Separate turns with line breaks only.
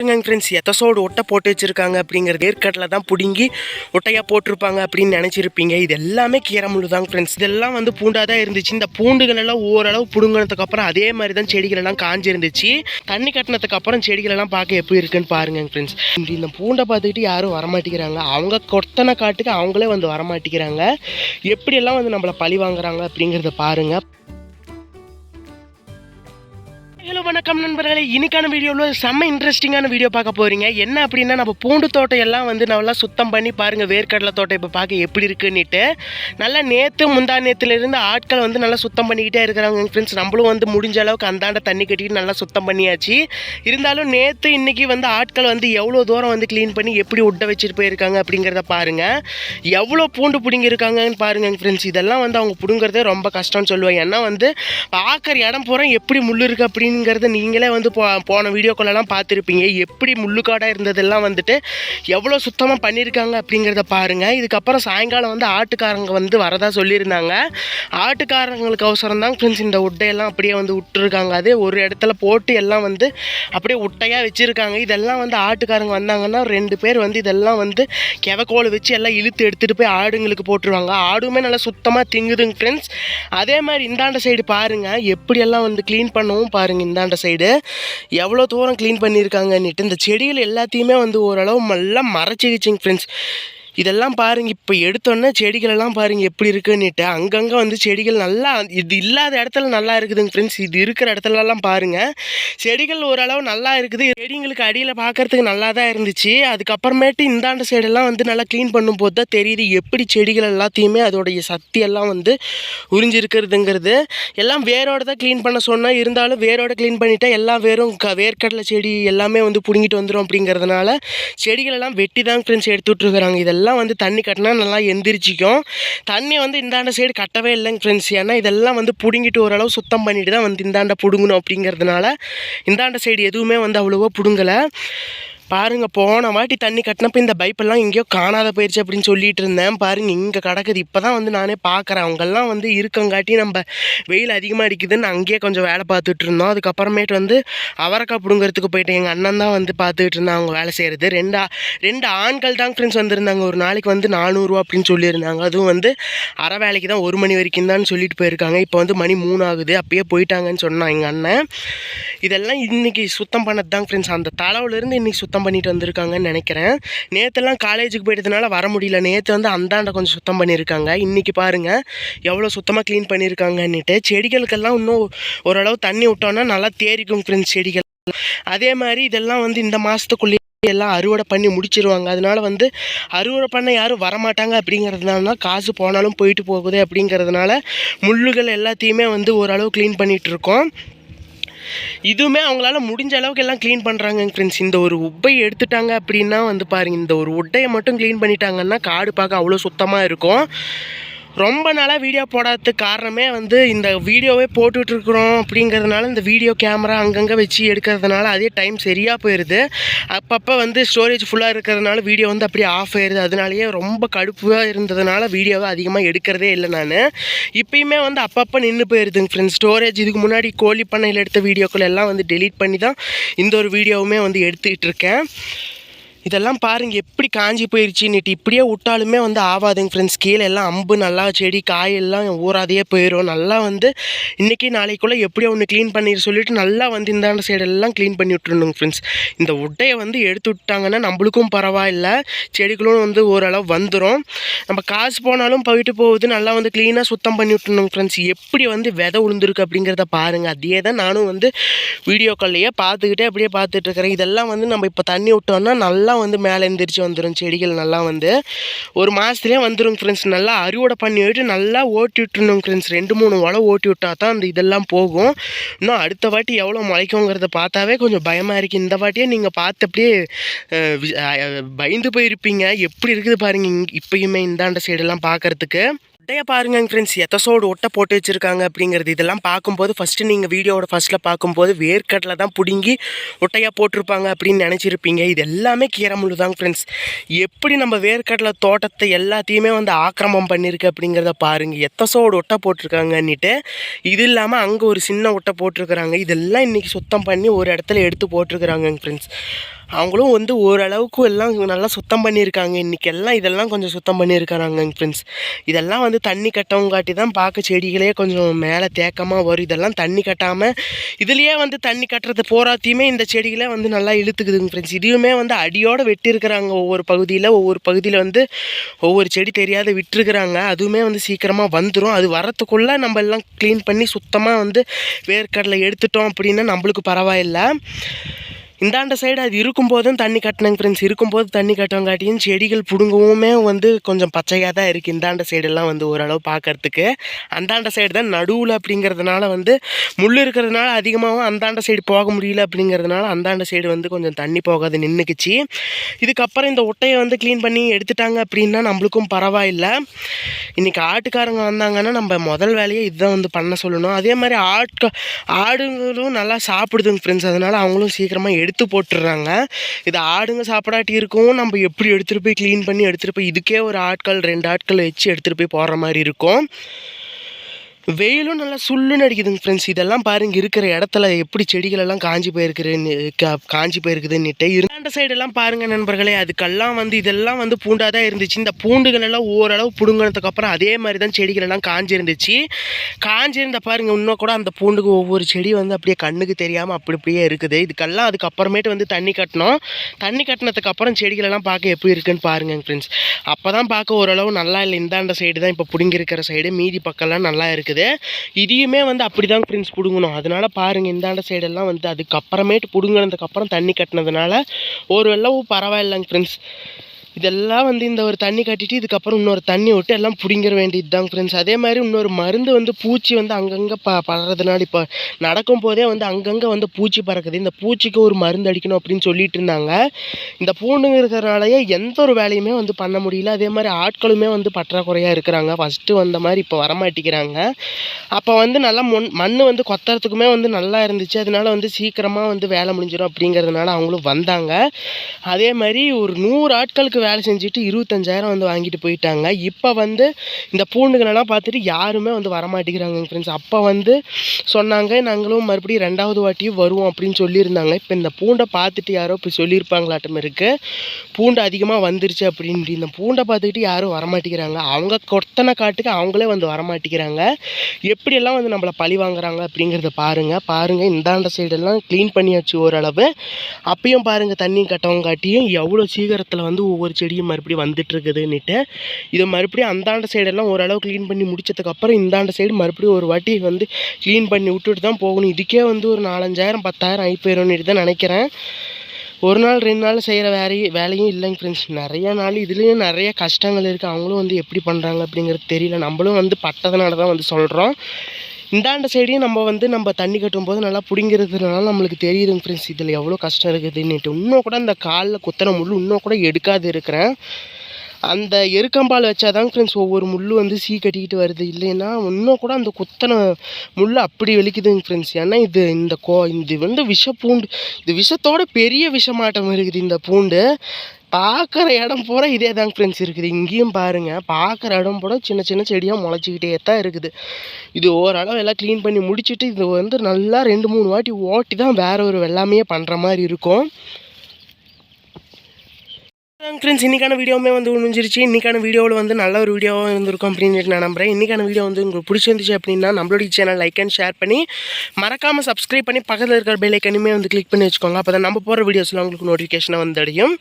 Friends எத்தசோடு ஒட்டை போட்டு வச்சுருக்காங்க அப்படிங்கிறது ஏற்காட்டில் தான் பிடுங்கி ஒட்டையாக போட்டிருப்பாங்க அப்படின்னு நினச்சிருப்பீங்க. இது எல்லாமே கீரமுள்ளு தாங்க ஃப்ரெண்ட்ஸ் இதெல்லாம் வந்து பூண்டாக தான் இருந்துச்சு. இந்த பூண்டுகள் எல்லாம் ஓரளவு பிடுங்கினதுக்கப்புறம் அதே மாதிரி தான் செடிகள் எல்லாம் காஞ்சிருந்துச்சு. தண்ணி கட்டினதுக்கு அப்புறம் செடிகள் எல்லாம் பார்க்க எப்படி இருக்குன்னு பாருங்க ஃப்ரெண்ட்ஸ் இந்த பூண்டை பார்த்துக்கிட்டு யாரும் வரமாட்டேங்கிறாங்க. அவங்க கொத்தனை காட்டுக்கு அவங்களே வந்து வரமாட்டேங்கிறாங்க. எப்படியெல்லாம் வந்து நம்மளை பழி வாங்குறாங்க அப்படிங்கிறத பாருங்கள் வணக்கம் நண்பர்களே. இன்னைக்கான வீடியோவில் செம்ம இன்ட்ரெஸ்டிங்கான வீடியோ பார்க்க போகிறீங்க என்ன அப்படின்னா நம்ம பூண்டு தோட்டம் எல்லாம் வந்து நல்லா சுத்தம் பண்ணி பாருங்கள் வேர்க்கடலை தோட்டம் இப்போ பார்க்க எப்படி இருக்குன்னுட்டு. நல்லா நேற்று முந்தா நேற்றுலேருந்து இருந்து ஆட்கள் வந்து நல்லா சுத்தம் பண்ணிக்கிட்டே இருக்கிறாங்க ஃப்ரெண்ட்ஸ் நம்மளும் வந்து முடிஞ்ச அளவுக்கு அந்தாண்ட தண்ணி கட்டிட்டு நல்லா சுத்தம் பண்ணியாச்சு. இருந்தாலும் நேற்று இன்றைக்கி வந்து ஆட்கள் வந்து எவ்வளோ தூரம் வந்து க்ளீன் பண்ணி எப்படி உட்ட வச்சுட்டு போயிருக்காங்க அப்படிங்கிறத பாருங்கள் எவ்வளோ பூண்டு பிடுங்கிருக்காங்கன்னு பாருங்க ஃப்ரெண்ட்ஸ் இதெல்லாம் வந்து அவங்க பிடுங்குறதே ரொம்ப கஷ்டம்னு சொல்லுவாங்க ஏன்னா வந்து பார்க்குற இடம் பூரா எப்படி முள் இருக்குது அப்படிங்கிறத நீங்களே வந்து போ போன வீடியோக்குள்ளெல்லாம் பார்த்துருப்பீங்க. எப்படி முள்ளுக்காடாக இருந்ததெல்லாம் வந்துட்டு எவ்வளோ சுத்தமாக பண்ணியிருக்காங்க அப்படிங்கிறத பாருங்கள் இதுக்கப்புறம் சாயங்காலம் வந்து ஆட்டுக்காரங்க வந்து வரதா சொல்லியிருந்தாங்க. ஆட்டுக்காரங்களுக்கு அவசரம் தான் ஃப்ரெண்ட்ஸ் இந்த உட்டையெல்லாம் அப்படியே வந்து விட்டுருக்காங்க. அதே ஒரு இடத்துல போட்டு எல்லாம் வந்து அப்படியே உட்டையாக வச்சுருக்காங்க. இதெல்லாம் வந்து ஆட்டுக்காரங்க வந்தாங்கன்னா ரெண்டு பேர் வந்து இதெல்லாம் வந்து கெவக்கோலை வச்சு எல்லாம் இழுத்து எடுத்துகிட்டு போய் ஆடுங்களுக்கு போட்டுருவாங்க. ஆடுமே நல்லா சுத்தமாக திங்குதுங்க ஃப்ரெண்ட்ஸ் அதே மாதிரி இந்தாண்ட சைடு பாருங்கள் எப்படியெல்லாம் வந்து க்ளீன் பண்ணவும் பாருங்கள் இந்தாண்ட சைடு எவ்வளோ தூரம் க்ளீன் பண்ணியிருக்காங்கன்னுட்டு இந்த செடிகள் எல்லாத்தையுமே வந்து ஓரளவு நல்லா மறைச்சிக்கிச்சிங்க ஃப்ரெண்ட்ஸ் இதெல்லாம் பாருங்கள் இப்போ எடுத்தோன்னே செடிகளெல்லாம் பாருங்கள் எப்படி இருக்குன்னுட்டு. அங்கங்கே வந்து செடிகள் நல்லா இது இல்லாத இடத்துல நல்லா இருக்குதுங்க ஃப்ரெண்ட்ஸ் இது இருக்கிற இடத்துலலாம் பாருங்கள் செடிகள் ஓரளவு நல்லா இருக்குது. செடிங்களுக்கு அடியில் பார்க்கறதுக்கு நல்லா தான் இருந்துச்சு. அதுக்கப்புறமேட்டு இந்தாண்ட சைடெல்லாம் வந்து நல்லா க்ளீன் பண்ணும்போது தான் தெரியுது எப்படி செடிகள் எல்லாத்தையுமே அதோடைய சக்தி எல்லாம் வந்து உறிஞ்சிருக்கிறதுங்கிறது. எல்லாம் வேரோட தான் க்ளீன் பண்ண சொன்னால் இருந்தாலும் வேரோட க்ளீன் பண்ணிட்டா எல்லாம் வேரும் க வேர்க்கடலை செடி எல்லாமே வந்து பிடுங்கிட்டு வந்துடும் அப்படிங்கிறதுனால செடிகளெல்லாம் வெட்டி தான் ஃப்ரெண்ட்ஸ் எடுத்து விட்ருக்குறாங்க இதெல்லாம் வந்து தண்ணி கட்டினா நல்லா எந்திரிச்சிக்கும். தண்ணி வந்து இந்தாண்ட சைடு கட்டவே இல்லைங்க ஃப்ரெண்ட்ஸ் ஏன்னா இதெல்லாம் வந்து பிடுங்கிட்டு ஓரளவு சுத்தம் பண்ணிட்டு தான் வந்து இந்தாண்ட பிடுங்கணும் அப்படிங்கிறதுனால இந்தாண்ட சைடு எதுவுமே வந்து அவ்வளோவா பிடுங்கலை. பாருங்கள் போன வாட்டி தண்ணி கட்டினப்போ இந்த பைப்பெல்லாம் எங்கேயோ காணாத போயிடுச்சு அப்படின்னு சொல்லிட்டு இருந்தேன். பாருங்க இங்கே கிடக்குது. இப்போ தான் வந்து நானே பார்க்குறேன் அவங்கெல்லாம் வந்து இருக்கங்காட்டி நம்ம வெயில் அதிகமாக அடிக்குதுன்னு அங்கேயே கொஞ்சம் வேலை பார்த்துட்டு இருந்தோம். அதுக்கப்புறமேட்டு வந்து அவரைக்காய் பிடுங்கிறதுக்கு போயிட்டு எங்கள் அண்ணன் தான் வந்து பார்த்துக்கிட்டு இருந்தேன் அவங்க வேலை செய்கிறது ரெண்டு ரெண்டு ஆண்கள் தான் ஃப்ரெண்ட்ஸ் வந்திருந்தாங்க. ஒரு நாளைக்கு வந்து நானூறுரூவா அப்படின்னு சொல்லியிருந்தாங்க. அதுவும் வந்து அரை வேலைக்கு தான் ஒரு மணி வரைக்கும் தான் சொல்லிட்டு போயிருக்காங்க. இப்போ வந்து மணி மூணு ஆகுது அப்பயே போயிட்டாங்கன்னு சொன்னான் எங்கள் அண்ணன். இதெல்லாம் இன்னைக்கு சுத்தம் பண்ணது தான் ஃப்ரெண்ட்ஸ் அந்த தளவுலேருந்து இன்னைக்கு சுத்தம் பண்ணிட்டு வந்திருக்காங்கன்னு நினைக்கிறேன். நேற்றுலாம் காலேஜுக்கு போயிட்டதுனால வர முடியல. நேற்று வந்து அந்தாண்ட கொஞ்சம் சுத்தம் பண்ணியிருக்காங்க இன்றைக்கி பாருங்கள் எவ்வளோ சுத்தமாக க்ளீன் பண்ணியிருக்காங்கன்னுட்டு செடிகளுக்கெல்லாம் இன்னும் ஓரளவு தண்ணி விட்டோன்னா நல்லா தேரிக்கும் ஃப்ரெண்ட்ஸ் செடிகள். அதே மாதிரி இதெல்லாம் வந்து இந்த மாதத்துக்குள்ளேயே எல்லாம் அறுவடை பண்ணி முடிச்சிருவாங்க. அதனால வந்து அறுவடை பண்ண யாரும் வரமாட்டாங்க அப்படிங்கிறதுனால தான் காசு போனாலும் போயிட்டு போகுது அப்படிங்கிறதுனால முள்ளுகள் எல்லாத்தையுமே வந்து ஓரளவு க்ளீன் பண்ணிகிட்ருக்கோம் இருக்கோம். இதுவுமே அவங்களால முடிஞ்ச அளவுக்கு எல்லாம் க்ளீன் பண்ணுறாங்க ஃப்ரெண்ட்ஸ் இந்த ஒரு உப்பை எடுத்துட்டாங்க அப்படின்னா வந்து பாருங்க இந்த ஒரு உட்டையை மட்டும் க்ளீன் பண்ணிட்டாங்கன்னா காடு பார்க்க அவ்வளோ சுத்தமாக இருக்கும். ரொம்ப நாளாக வீடியோ போடாததுக்கு காரணமே வந்து இந்த வீடியோவே போட்டுட்ருக்குறோம் அப்படிங்கிறதுனால இந்த வீடியோ கேமரா அங்கங்கே வச்சு எடுக்கிறதுனால அதே டைம் சரியாக போயிடுது அப்பப்போ வந்து ஸ்டோரேஜ் ஃபுல்லாக இருக்கிறதுனால வீடியோ வந்து அப்படியே ஆஃப் ஆயிடுது அதனாலேயே ரொம்ப கடுப்பாக இருந்ததுனால வீடியோவை அதிகமாக எடுக்கிறதே இல்லை நான். இப்பயுமே வந்து அப்பப்போ நின்று போயிருதுங்க ஃப்ரெண்ட்ஸ் ஸ்டோரேஜ் இதுக்கு முன்னாடி கோழி பண்ணையில் எடுத்த வீடியோக்கள் எல்லாம் வந்து டெலீட் பண்ணி தான் இந்த ஒரு வீடியோவுமே வந்து எடுத்துக்கிட்டு இருக்கேன் இதெல்லாம் பாருங்கள் எப்படி காஞ்சி போயிடுச்சுன்னுட்டு இப்படியே விட்டாலுமே வந்து ஆகாதுங்க ஃப்ரெண்ட்ஸ் கீழே எல்லாம் அம்பு நல்லா செடி காயெல்லாம் ஊறாதையே போயிடும் நல்லா வந்து இன்றைக்கி நாளைக்குள்ளே எப்படியோ ஒன்று க்ளீன் பண்ணிடு சொல்லிட்டு நல்லா வந்து இந்தாண்ட சைடெல்லாம் க்ளீன் பண்ணி விட்டுருணுங்க ஃப்ரெண்ட்ஸ் இந்த உட்டையை வந்து எடுத்து விட்டாங்கன்னா நம்மளுக்கும் பரவாயில்ல. செடிகளும் வந்து ஓரளவு வந்துடும் நம்ம காசு போனாலும் போயிட்டு போகுது. நல்லா வந்து க்ளீனாக சுத்தம் பண்ணி விட்டுருணுங்க ஃப்ரெண்ட்ஸ் எப்படி வந்து விதை உளுந்துருக்கு அப்படிங்கிறத பாருங்கள் அதையே தான் நானும் வந்து வீடியோக்கள்லையே பார்த்துக்கிட்டே அப்படியே பார்த்துட்ருக்கிறேன் இதெல்லாம் வந்து நம்ம இப்போ தண்ணி விட்டோம்னா நல்லா வந்து மேலே எந்திரிச்சு வந்துடும் செடிகள் நல்லா வந்து. ஒரு மாதத்துலேயே வந்துடும் ஃப்ரெண்ட்ஸ் நல்லா அறுவடை பண்ணி விட்டு நல்லா ஓட்டி விட்டுருணும் ஃப்ரெண்ட்ஸ் ரெண்டு மூணு உழவு ஓட்டி விட்டா தான் அந்த இதெல்லாம் போகும். இன்னும் அடுத்த வாட்டி எவ்வளோ முளைக்குங்கிறத பார்த்தாவே கொஞ்சம் பயமாக இருக்குது இந்த வாட்டியே நீங்கள் பார்த்து அப்படியே பயந்து போயிருப்பீங்க. எப்படி இருக்குது பாருங்கள் இப்போயுமே இப்பயுமே இந்தாண்ட சைடெல்லாம் பார்க்கறதுக்கு. ஒட்டையை பாருங்க ஃப்ரெண்ட்ஸ் எத்தசோடு ஒட்டை போட்டு வச்சுருக்காங்க அப்படிங்கிறது இதெல்லாம் பார்க்கும்போது ஃபஸ்ட்டு நீங்கள் வீடியோவோட ஃபஸ்ட்டில் பார்க்கும்போது வேர்க்கடலை தான் பிடுங்கி ஒட்டையாக போட்டிருப்பாங்க அப்படின்னு நினச்சிருப்பீங்க. இது எல்லாமே கீரமுள்ளு தாங்க ஃப்ரெண்ட்ஸ் எப்படி நம்ம வேர்க்கடலை தோட்டத்தை எல்லாத்தையுமே வந்து ஆக்கிரமம் பண்ணியிருக்கு அப்படிங்கிறத பாருங்கள் எத்தசோடு ஒட்டை போட்டிருக்காங்கன்னுட்டு இது இல்லாமல் அங்கே ஒரு சின்ன ஒட்டை போட்டிருக்கிறாங்க. இதெல்லாம் இன்றைக்கி சுத்தம் பண்ணி ஒரு இடத்துல எடுத்து போட்டிருக்கிறாங்க ஃப்ரெண்ட்ஸ் அவங்களும் வந்து ஓரளவுக்கு எல்லாம் நல்லா சுத்தம் பண்ணியிருக்காங்க. இன்றைக்கி எல்லாம் இதெல்லாம் கொஞ்சம் சுத்தம் பண்ணியிருக்காங்க ஃப்ரெண்ட்ஸ் இதெல்லாம் வந்து தண்ணி கட்டவங்காட்டி தான் பார்க்க செடிகளே கொஞ்சம் மேலே தேக்கமாக வரும். இதெல்லாம் தண்ணி கட்டாமல் இதுலேயே வந்து தண்ணி கட்டுறது போராத்தையுமே இந்த செடிகளே வந்து நல்லா இழுத்துக்குதுங்க ஃப்ரெண்ட்ஸ் இதுவுமே வந்து அடியோடு வெட்டியிருக்கிறாங்க. ஒவ்வொரு பகுதியில் ஒவ்வொரு பகுதியில் வந்து ஒவ்வொரு செடி தெரியாத விட்டுருக்குறாங்க. அதுவுமே வந்து சீக்கிரமாக வந்துடும் அது வரத்துக்குள்ளே நம்ம எல்லாம் க்ளீன் பண்ணி சுத்தமாக வந்து வேர்க்கடலை எடுத்துட்டோம் அப்படின்னா நம்மளுக்கு பரவாயில்லை. இந்தாண்ட சைடு அது இருக்கும்போதும் தண்ணி கட்டினங்க ஃப்ரெண்ட்ஸ் இருக்கும்போது தண்ணி கட்டவங்காட்டியும் செடிகள் பிடுங்கவுமே வந்து கொஞ்சம் பச்சையாக தான் இருக்குது இந்தாண்ட சைடெல்லாம் வந்து ஓரளவு பார்க்கறதுக்கு அந்தாண்ட சைடு தான் நடுவில் அப்படிங்கிறதுனால வந்து முள் இருக்கிறதுனால அதிகமாகவும் அந்தாண்ட சைடு போக முடியல அப்படிங்கிறதுனால அந்தாண்ட சைடு வந்து கொஞ்சம் தண்ணி போகாது நின்றுக்குச்சு இதுக்கப்புறம் இந்த ஒட்டையை வந்து க்ளீன் பண்ணி எடுத்துட்டாங்க அப்படின்னா நம்மளுக்கும் பரவாயில்லை. இன்றைக்கி ஆட்டுக்காரங்க வந்தாங்கன்னா நம்ம முதல் வேலையை இதுதான் வந்து பண்ண சொல்லணும். அதே மாதிரி ஆட்க ஆடுங்களும் நல்லா சாப்பிடுதுங்க ஃப்ரெண்ட்ஸ் அதனால் அவங்களும் சீக்கிரமாக எடுத்து போட்டுடுறாங்க இது ஆடுங்க சாப்பிடாட்டி இருக்கும் நம்ம எப்படி எடுத்துகிட்டு போய் க்ளீன் பண்ணி எடுத்துகிட்டு போய் இதுக்கே ஒரு ஆட்கள் ரெண்டு ஆட்கள் வச்சு எடுத்துகிட்டு போய் போடுற மாதிரி இருக்கும். வெயிலும் நல்லா சுள்ளுன்னு அடிக்குதுங்க ஃப்ரெண்ட்ஸ் இதெல்லாம் பாருங்க இருக்கிற இடத்துல எப்படி செடிகளெல்லாம் காஞ்சி போயிருக்குன்னு கா- காஞ்சி போயிருக்குதுன்னுட்டு இந்தாண்ட சைடெல்லாம் பாருங்கள் நண்பர்களே அதுக்கெல்லாம் வந்து இதெல்லாம் வந்து பூண்டாக தான் இருந்துச்சு. இந்த பூண்டுகள் எல்லாம் ஓரளவு பிடுங்கினதுக்கப்புறம் அதே மாதிரி தான் செடிகள் எல்லாம் காஞ்சிருந்துச்சு. காஞ்சிருந்த பாருங்கள் இன்னும் கூட அந்த பூண்டுக்கு ஒவ்வொரு செடி வந்து அப்படியே கண்ணுக்கு தெரியாமல் அப்படி அப்படியே இருக்குது. இதுக்கெல்லாம் அதுக்கப்புறமேட்டு வந்து தண்ணி கட்டணும் தண்ணி கட்டினதுக்கப்புறம் செடிகளெல்லாம் செடிகள் எல்லாம் பார்க்க எப்படி இருக்குன்னு பாருங்க ஃப்ரெண்ட்ஸ் அப்போ தான் பார்க்க ஓரளவு நல்லா இல்லை. இந்தாண்ட சைடு தான் இப்போ பிடுங்கிருக்கிற சைடு மீதி பக்கம்லாம் நல்லா இருக்குது. இதையுமே வந்து அப்படி தான் ஃப்ரெண்ட்ஸ் பிடுங்கணும். அதனால பாருங்கள் இந்தாண்ட சைடெல்லாம் வந்து அதுக்கப்புறமேட்டு பிடுங்கினதுக்கப்புறம் தண்ணி கட்டினதுனால ஒரு வெள்ளவு பரவாயில்லைங்க ஃப்ரெண்ட்ஸ் இதெல்லாம் வந்து இந்த ஒரு தண்ணி கட்டிட்டு இதுக்கப்புறம் இன்னொரு தண்ணி விட்டு எல்லாம் பிடிங்கிற வேண்டியது தான் ஃப்ரெண்ட்ஸ் அதே மாதிரி இன்னொரு மருந்து வந்து பூச்சி வந்து அங்கங்கே ப பறதுனால இப்போ நடக்கும் போதே வந்து அங்கங்கே வந்து பூச்சி பறக்குது. இந்த பூச்சிக்கு ஒரு மருந்து அடிக்கணும் அப்படின்னு சொல்லிட்டு இருந்தாங்க. இந்த பூண்டுங்க இருக்கிறனாலயே எந்த ஒரு வேலையுமே வந்து பண்ண முடியல. அதே மாதிரி ஆட்களுமே வந்து பற்றாக்குறையாக இருக்கிறாங்க. ஃபஸ்ட்டு வந்த மாதிரி இப்போ வரமாட்டேங்கிறாங்க. அப்போ வந்து நல்லா மண் மண் வந்து கொத்துறதுக்குமே வந்து நல்லா இருந்துச்சு. அதனால வந்து சீக்கிரமாக வந்து வேலை முடிஞ்சிடும் அப்படிங்கிறதுனால அவங்களும் வந்தாங்க. அதே மாதிரி ஒரு நூறு ஆட்களுக்கு வேலை செஞ்சுட்டு இருபத்தஞ்சாயிரம் வந்து வாங்கிட்டு போயிட்டாங்க. இப்போ வந்து இந்த பூண்டுகளெல்லாம் பார்த்துட்டு யாருமே வந்து வரமாட்டேங்கிறாங்க ஃப்ரெண்ட்ஸ் அப்போ வந்து சொன்னாங்க நாங்களும் மறுபடியும் ரெண்டாவது வாட்டியும் வருவோம் அப்படின்னு சொல்லியிருந்தாங்க. இப்போ இந்த பூண்டை பார்த்துட்டு யாரோ இப்போ சொல்லியிருப்பாங்களாட்டம் இருக்குது பூண்டு அதிகமாக வந்துருச்சு அப்படின்ட்டு. இந்த பூண்டை பார்த்துக்கிட்டு யாரும் வரமாட்டேங்கிறாங்க. அவங்க கொத்தனை காட்டுக்கு அவங்களே வந்து வரமாட்டேங்கிறாங்க. எப்படியெல்லாம் வந்து நம்மளை பழி வாங்குறாங்க அப்படிங்கிறத பாருங்கள் பாருங்கள் இந்தாண்ட சைடெல்லாம் க்ளீன் பண்ணியாச்சு ஓரளவு. அப்பயும் பாருங்கள் தண்ணி கட்டவங்க காட்டியும் எவ்வளோ சீக்கிரத்தில் வந்து ஒவ்வொரு செடியும் மறுபடியும் வந்துட்டு இருக்குதுன்னுட்டு இது மறுபடியும் அந்தாண்ட சைடெல்லாம் ஓரளவு க்ளீன் பண்ணி முடிச்சதுக்கப்புறம் இந்தாண்ட சைடு மறுபடியும் ஒரு வாட்டி வந்து க்ளீன் பண்ணி விட்டுட்டு தான் போகணும். இதுக்கே வந்து ஒரு நாலஞ்சாயிரம் பத்தாயிரம் ஆகி போயிடும்னு தான் நினைக்கிறேன். ஒரு நாள் ரெண்டு நாள் செய்கிற வேலையும் வேலையும் இல்லைங்க ஃப்ரெண்ட்ஸ் நிறைய நாள் இதுலேயும் நிறைய கஷ்டங்கள் இருக்குது அவங்களும் வந்து எப்படி பண்ணுறாங்க அப்படிங்கிறது தெரியல. நம்மளும் வந்து பட்டதுனால தான் வந்து சொல்கிறோம் இந்தாண்ட சைடையும் நம்ம வந்து நம்ம தண்ணி கட்டும்போது நல்லா பிடிங்கிறதுனால நம்மளுக்கு தெரியுதுங்க ஃப்ரெண்ட்ஸ் இதில் எவ்வளோ கஷ்டம் இருக்குதுன்னுட்டு. இன்னும் கூட அந்த காலில் குத்தின முள் இன்னும் கூட எடுக்காது இருக்கிறேன். அந்த எருக்கம்பால் வச்சாதான் ஃப்ரெண்ட்ஸ் ஒவ்வொரு முள் வந்து சீ கட்டிக்கிட்டு வருது. இல்லைன்னா இன்னும் கூட அந்த குத்தனை முள் அப்படி வலிக்குதுங்க ஃப்ரெண்ட்ஸ் ஏன்னா இது இந்த கோ இது வந்து விஷ பூண்டு இது விஷத்தோட பெரிய விஷமாட்டம் இருக்குது இந்த பூண்டு. பார்க்குற இடம் பூரா இதே தாங்க ஃப்ரெண்ட்ஸ் இருக்குது. இங்கேயும் பாருங்கள் பார்க்குற இடம் பூரா சின்ன சின்ன செடியாக முளைச்சிக்கிட்டே தான் இருக்குது. இது ஓரளவு எல்லாம் க்ளீன் பண்ணி முடிச்சுட்டு இது வந்து நல்லா ரெண்டு மூணு வாட்டி ஓட்டி தான் வேற ஒரு வெள்ளாமையே பண்ணுற மாதிரி இருக்கும். ஃப்ரெண்ட்ஸ் இன்றைக்கான வீடியோவுமே வந்து முடிஞ்சிருச்சு. இன்றைக்கான வீடியோவில் வந்து நல்ல ஒரு வீடியோவாக இருந்திருக்கும் அப்படின்னு நான் நம்புகிறேன் இன்றைக்கான வீடியோ வந்து உங்களுக்கு பிடிச்சிருந்துச்சு அப்படின்னா நம்மளுடைய சேனல் லைக் அண்ட் ஷேர் பண்ணி மறக்காமல் சப்ஸ்கிரைப் பண்ணி பக்கத்தில் இருக்கிற பெல் ஐக்கனுமே வந்து கிளிக் பண்ணி வச்சுக்கோங்க. அப்போ தான் நம்ம போகிற வீடியோஸில் உங்களுக்கு நோட்டிஃபிகேஷனாக வந்து அடையும்.